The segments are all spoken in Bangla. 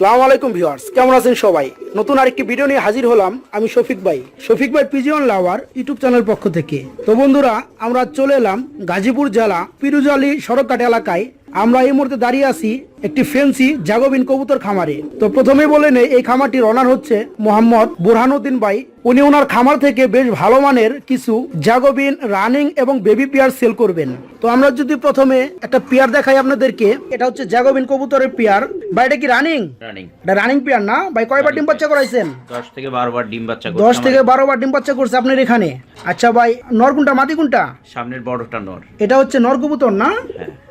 সালাম আলাইকুম ভিউয়ার্স, কেমন আছেন সবাই? নতুন আরেকটি ভিডিও নিয়ে হাজির হলাম আমি শফিক ভাই। শফিক ভাই পিজিয়ন লাভার ইউটিউব চ্যানেল পক্ষ থেকে। তো বন্ধুরা, আমরা চলে এলাম গাজীপুর জেলা পিরুজালি সড়কঘাট এলাকায় আমরা এই মুহূর্তে দাঁড়িয়ে আছি একটি ফেন্সি জাগবিন কবুতর খামারে। তো প্রথমে বলে নেই এই খামারটির অনার হচ্ছে মোহাম্মদ বুরহানুদ্দিন ভাই। উনি ওনার খামার থেকে বেশ ভালো মানের কিছু জাগবিন রানিং এবং বেবি পেয়ার সেল করবেন। তো আমরা যদি প্রথমে একটা পেয়ার দেখাই আপনাদেরকে এটা হচ্ছে জাগবিন কবুতরের পেয়ার বা এটা কি রানিং রানিং এটা রানিং পেয়ার না? ভাই কয়বার ডিম বাচ্চা করাইছেন? দশ থেকে বারো বার ডিম বাচ্চা করছে দশ। থেকে বারো বার ডিম বাচ্চা করছে আপনার এখানে। আচ্ছা ভাই নর কোনটা মাদি কোনটা? সামনের বড়টা নর। এটা হচ্ছে নর কবুতর না?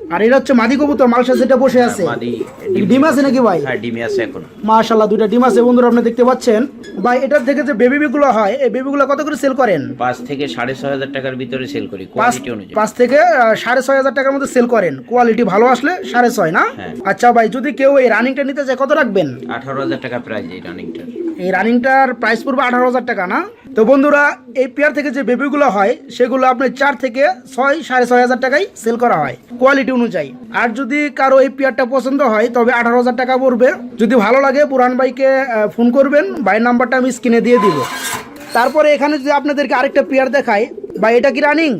আর এটা হচ্ছে মাদি কবুতর মালসা যেটা বসে আছে। ডিম আছে নাকি ভাই? হ্যাঁ ডিমে আছে এখন। মাশাল্লাহ দুইটা ডিম আছে বন্ধুরা আপনি দেখতে পাচ্ছেন। ভাই এটার থেকে যে বেবি গুলো হয় এই বেবি গুলো কত করে সেল করেন? পাঁচ থেকে সাড়ে ছয় হাজার টাকার ভিতরে সেল করি কোয়ালিটি অনুযায়ী। পাঁচ থেকে আহ, সাড়ে ছয় হাজার টাকার মধ্যে সেল করেন। কোয়ালিটি ভালো আসলে সাড়ে ছয় না? হ্যাঁ। আচ্ছা ভাই যদি কেউ এই রানিংটা নিতে চায় কত রাখবেন? আঠারো হাজার টাকা প্রাইস এই রানিংটার এই রানিংটার প্রাইস পড়বে আঠারো হাজার টাকা, না? তো বন্ধুরা, এই পেয়ার থেকে যে বেবিগুলো হয়, সেগুলো আপনার চার থেকে ছয়, সাড়ে ছয় হাজার টাকায় সেল করা হয় কোয়ালিটি অনুযায়ী। আর যদি কারও এই পেয়ারটা পছন্দ হয়, তবে আঠারো হাজার টাকা পড়বে। যদি ভালো লাগে, পুরান ভাইকে ফোন করবেন, ভাইয়ের নাম্বারটা আমি স্ক্রিনে দিয়ে দিব। তারপরে এখানে যদি আপনাদেরকে আরেকটা পেয়ার দেখাই বা এটা কি রানিং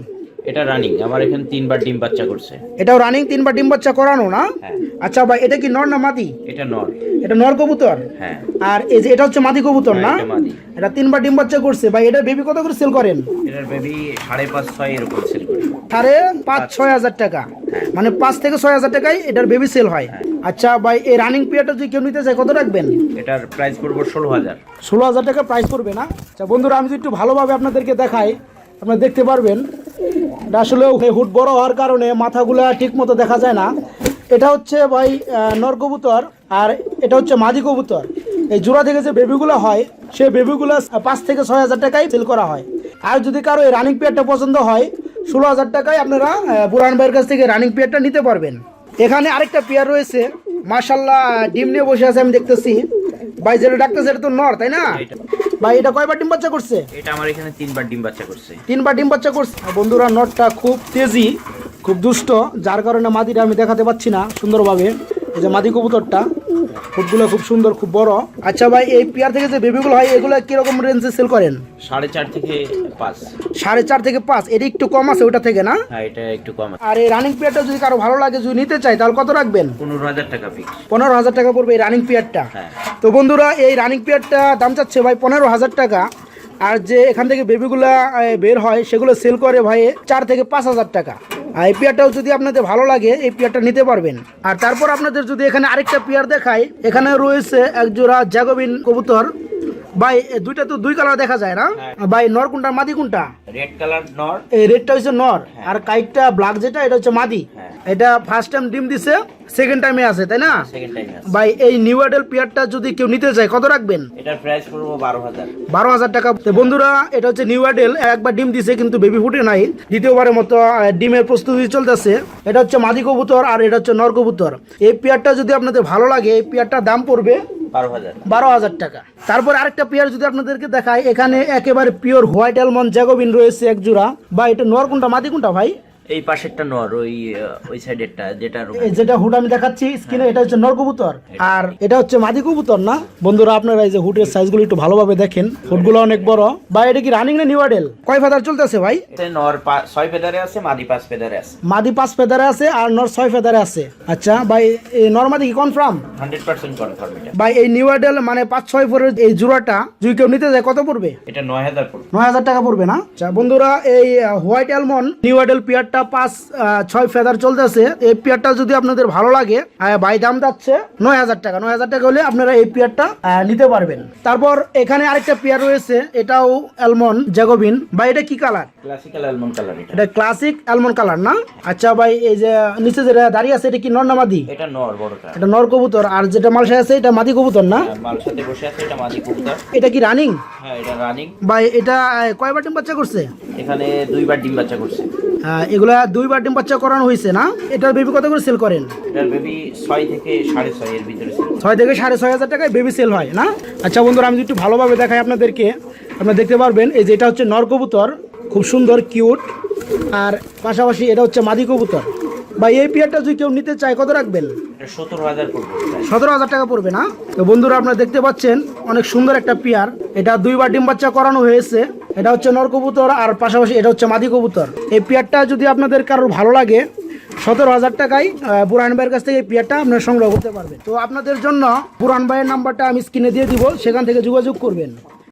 এটা রানিং আমার এখানে তিনবার ডিম বাচ্চা করছে। এটাও রানিং তিনবার ডিম বাচ্চা করানো না? হ্যাঁ। আচ্ছা ভাই এটা কি নর না মাদি? এটা নর। এটা নর কবুতর? হ্যাঁ। আর এই যে এটা হচ্ছে মাদি কবুতর না? হ্যাঁ, এটা তিনবার ডিম বাচ্চা করছে। ভাই এটা বেবি কত করে সেল করেন? এটার বেবি সাড়ে পাঁচ ছয় এরকম সেল করি। সাড়ে পাঁচ ছয় হাজার টাকা। মানে পাঁচ থেকে ছয় হাজার টাকায় এটার বেবি সেল হয়। আচ্ছা ভাই এই রানিং পিরিয়ডটা যদি কেউ নিতে চায় কত রাখবেন? এটার প্রাইস পড়ব ষোলো হাজার। ষোলো হাজার টাকা প্রাইস পড়বে না? আচ্ছা বন্ধুরা আমি যদি একটু ভালোভাবে আপনাদেরকে দেখাই আপনারা দেখতে পারবেন। আসলে হুট বড় হওয়ার কারণে মাথাগুলা ঠিক মতো দেখা যায় না। এটা হচ্ছে ভাই নর কবুতর আর এটা হচ্ছে মাদি কবুতর। এই জোড়া থেকে যে বেবিগুলো হয় সেই বেবিগুলো পাঁচ থেকে ছয় হাজার টাকায় সেল করা হয়। আর যদি কারও এই রানিং পেয়ারটা পছন্দ হয়, ষোলো হাজার টাকায় আপনারা বুরহান ভাইয়ের কাছ থেকে রানিং পিয়ারটা নিতে পারবেন। এখানে আরেকটা পেয়ার রয়েছে। মার্শাল্লাহ ডিম নিয়ে বসে আছে, আমি দেখতেছি। ভাই যেটা ডাকতেছে এটা তো নর তাই না? ভাই এটা কয়বার ডিম বাচ্চা করছে? এটা আমার এখানে তিনবার ডিম বাচ্চা করছে। তিনবার ডিম বাচ্চা করছে। বন্ধুরা নরটা খুব তেজি খুব দুষ্ট যার কারণে মাদিটা আমি দেখাতে পাচ্ছি না সুন্দরভাবে। এই যে মাদি কবুতরটা ফুটগুলো খুব সুন্দর খুব বড়। আচ্ছা ভাই এই পেয়ার থেকে যে বেবিগুলো হয় এগুলো কীরকম রেঞ্জে সেল করেন? সাড়ে চার থেকে পাঁচ। সাড়ে চার থেকে পাঁচ এটা একটু কম আছে ওটা থেকে না? হ্যাঁ এটা একটু কম আছে। আর এই রানিং পেয়ারটা যদি কারও ভালো লাগে যদি নিতে চাই তাহলে কত রাখবেন? পনেরো হাজার টাকা ফিক্স পনেরো হাজার টাকা পড়বে এই রানিং পেয়ারটা। হ্যাঁ। তো বন্ধুরা এই রানিং পেয়ারটা দাম চাচ্ছে ভাই পনেরো হাজার টাকা। আর যে এখান থেকে বেবিগুলা বের হয় সেগুলো সেল করে ভাই চার থেকে পাঁচ হাজার টাকা। আর এই পেয়ারটাও যদি আপনাদের ভালো লাগে এই পেয়ারটা নিতে পারবেন। আর তারপর আপনাদের যদি এখানে আরেকটা পেয়ার দেখাই এখানে রয়েছে একজোড়া জাগবিন কবুতর। ভাই দুইটা তো দুই কালার দেখা যায় না? ভাই নর কোনটা মাদি কোনটা? রেড কালার নর। এই রেডটা হচ্ছে নর। আর কাইটটা ব্ল্যাক যেটা এটা হচ্ছে মাদি। হ্যাঁ। এটা ফার্স্ট টাইম ডিম দিছে সেকেন্ড টাইমে আছে তাই না? সেকেন্ড টাইম আছে। ভাই এই নিউ আইডেল পেয়ারটা যদি কেউ নিতে চায় কত রাখবেন? এটার প্রাইস পড়ব বারো হাজার। বারো হাজার টাকা। তো বন্ধুরা এটা হচ্ছে নিউ আইডেল একবার ডিম দিছে কিন্তু বেবি ফুটে নাই। দ্বিতীয়বারের মতো ডিমের প্রস্তুতি চলতেছে। এটা হচ্ছে মাদি কবুতর আর এটা হচ্ছে নর কবুতর। এই পেয়ারটা যদি আপনাদের ভালো লাগে এই পেয়ারটার দাম পড়বে বারো হাজার। বারো হাজার টাকা। তারপর আরেকটা পেয়ার যদি আপনাদেরকে দেখায় এখানে একেবারে পিওর হোয়াইট অ্যালমন্ড জ্যাগোবিন রয়েছে এক জোড়া বা এটা নর কোনটা মাদি কোনটা ভাই? এই পাশেরটা নর ওই ওই সাইডেরটা যেটা যেটা হুড আমি দেখাচ্ছি স্ক্রিনে এটা হচ্ছে নর কবুতর। আর এটা হচ্ছে মাদি কবুতর না? বন্ধুরা আপনারা এই যে হুডের সাইজগুলো একটু ভালোভাবে দেখেন। হুডগুলো অনেক বড়। বা এটা কি রানিং না নিউ আইডেল কয় ফেদার চলতেছে ভাই? এতে নর ছয় ফেদারে আছে মাদি পাঁচ ফেদারে আছে। মাদি পাঁচ ফেদারে আছে আর নর ছয় ফেদারে আছে। আচ্ছা ভাই এই নর মাদি কি কনফার্ম হান্ড্রেড পার্সেন্ট কনফার্ম এটা। ভাই এই নিউ আইডেল মানে পাঁচ ছয় ফোরের এই জোড়াটা যদি কেউ নিতে যায় কত পড়বে? এটা নয় হাজার পড়বে। নয় হাজার টাকা পড়বে না? আচ্ছা বন্ধুরা এই হোয়াইট অ্যালমন্ড নিউ আইডেল পিয়ারটা পাঁচ ছয় ফেদার চলতেছে এই পিয়ারটা যদি আপনাদের ভালো লাগে আহ, ভাই দাম যাচ্ছে নয় হাজার টাকা। নয় হাজার টাকা হলে আপনারা এই পিয়ারটা নিতে পারবেন। তারপর এখানে আরেকটা পিয়ার রয়েছে এটাও অ্যালমন্ড জ্যাগোবিন বা এটা কি কালার ক্লাসিক্যাল অ্যালমন্ড কালার এটা। ক্লাসিক অ্যালমন্ড কালার না? আচ্ছা ভাই এই যে নিচে যেটা দাঁড়িয়ে আছে এটা কি নর না মাদি? এটা নর বড়টা এটা নর কবুতর আর যেটা মালসায় আছে এটা মাদি কবুতর না? বসে আছে এটা মাদি কবুতর। এটা কি রানিং হ্যাঁ এটা রানিং ভাই এটা কয়বার ডিম বাচ্চা করছে? এখানে দুইবার ডিম বাচ্চা করছে। এগুলা দুইবার ডিম বাচ্চা করানো হয়েছে না? এটার বেবি কত করে সেল করেন? এটার বেবি ছয় থেকে সাড়ে ছয় এর ভিতরে ছয় থেকে সাড়ে ছয় হাজার টাকায় বেবি সেল হয় না? আচ্ছা বন্ধুরা আমি একটু ভালোভাবে দেখাই আপনাদেরকে আপনারা দেখতে পারবেন এই যে এটা হচ্ছে নর কবুতর খুব সুন্দর কিউট আর পাশাপাশি এটা হচ্ছে মাদি কবুতর। বা এই পেয়ারটা যদি কেউ নিতে চায় কত রাখবেন? সতেরো হাজার সতেরো হাজার টাকা পড়বে না? তো বন্ধুরা আপনারা দেখতে পাচ্ছেন অনেক সুন্দর একটা পেয়ার এটা দুইবার ডিম বাচ্চা করানো হয়েছে। এটা হচ্ছে নর কবুতর, আর পাশাপাশি এটা হচ্ছে মাদি কবুতর। এই পেয়ারটা যদি আপনাদের কারোর ভালো লাগে, সতেরো হাজার টাকায় বুরান ভাইয়ের কাছ থেকে এই পেয়ারটা আপনারা সংগ্রহ করতে পারবেন। তো আপনাদের জন্য পুরান ভাইয়ের নাম্বারটা আমি স্ক্রিনে দিয়ে দিব, সেখান থেকে যোগাযোগ করবেন।